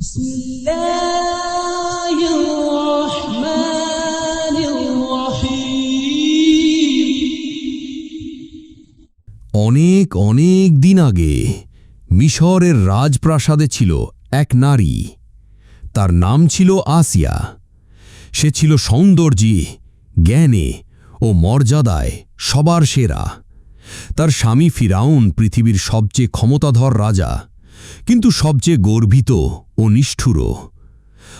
بسم الله الرحمن الرحيم অনেক অনেক দিন আগে মিশরের রাজপ্রাসাদে ছিল এক নারী তার নাম ছিল আসিয়া সে ছিল সৌন্দর্যে জ্ঞানে ও মর্যাদায় সবার সেরা তার স্বামী ফিরাউন পৃথিবীর সবচেয়ে ক্ষমতাধর রাজা কিন্তু সবচেয়ে গর্বিত ও নিষ্ঠুরও।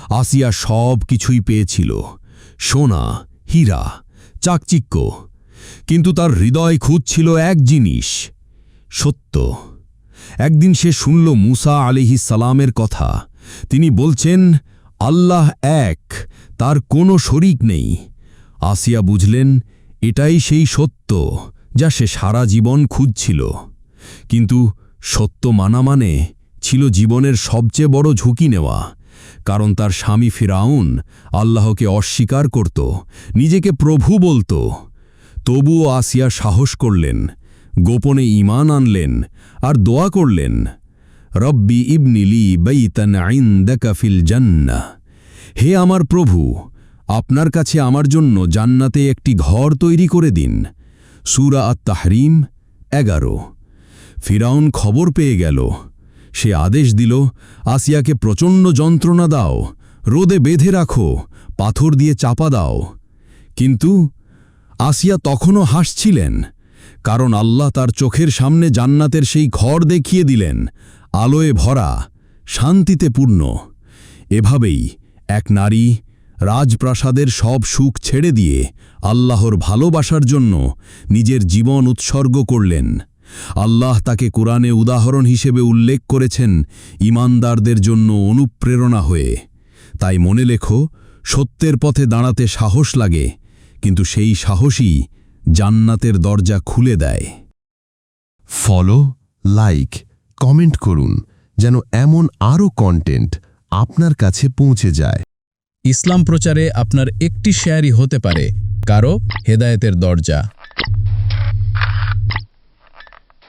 আসিয়া সব কিছুই পেয়েছিল। সোনা, হীরা, চাকচিক্য। কিন্তু তার হৃদয় খুঁজছিল এক জিনিস, সত্য। একদিন সে শুনল মুসা আলিহি সালামের কথা। তিনি বলছেন, আল্লাহ এক, তার কোনো শরিক নেই। আসিয়া বুঝলেন, এটাই সেই সত্য যা সে সারা জীবন খুঁজছিল। কিন্তু সত্য মানা মানে ছিল জীবনের সবচেয়ে বড় ঝুঁকি নেওয়া, কারণ তার স্বামী ফিরাউন আল্লাহকে অস্বীকার করত, নিজেকে প্রভু বলত। তবুও আসিয়া সাহস করলেন, গোপনে ঈমান আনলেন আর দোয়া করলেন, রব্বি ইবনিলি বৈতন আইন্দকা ফিল জান্নাহ হে আমার প্রভু, আপনার কাছে আমার জন্য জান্নাতে একটি ঘর তৈরি করে দিন। সুরা আত এগারো। ফিরাউন খবর পেয়ে গেল। সে আদেশ দিল, আসিয়াকে প্রচণ্ড যন্ত্রণা দাও, রোদে বেঁধে রাখো, পাথর দিয়ে চাপা দাও। কিন্তু আসিয়া তখনও হাসছিলেন, কারণ আল্লাহ তার চোখের সামনে জান্নাতের সেই ঘর দেখিয়ে দিলেন, আলোয় ভরা, শান্তিতে পূর্ণ। এভাবেই এক নারী রাজপ্রাসাদের সব সুখ ছেড়ে দিয়ে আল্লাহর ভালোবাসার জন্য নিজের জীবন উৎসর্গ করলেন। আল্লাহ তাকে কোরআনে উদাহরণ হিসেবে উল্লেখ করেছেন ইমানদারদের জন্য অনুপ্রেরণা হয়ে। তাই মনে লেখো সত্যের পথে দাঁড়াতে সাহস লাগে কিন্তু সেই সাহসই জান্নাতের দরজা খুলে দেয়। ফলো লাইক কমেন্ট করুন যেন এমন আরও কন্টেন্ট আপনার কাছে পৌঁছে যায়। ইসলাম প্রচারে আপনার একটি শেয়ারই হতে পারে কারও হেদায়েতের দরজা।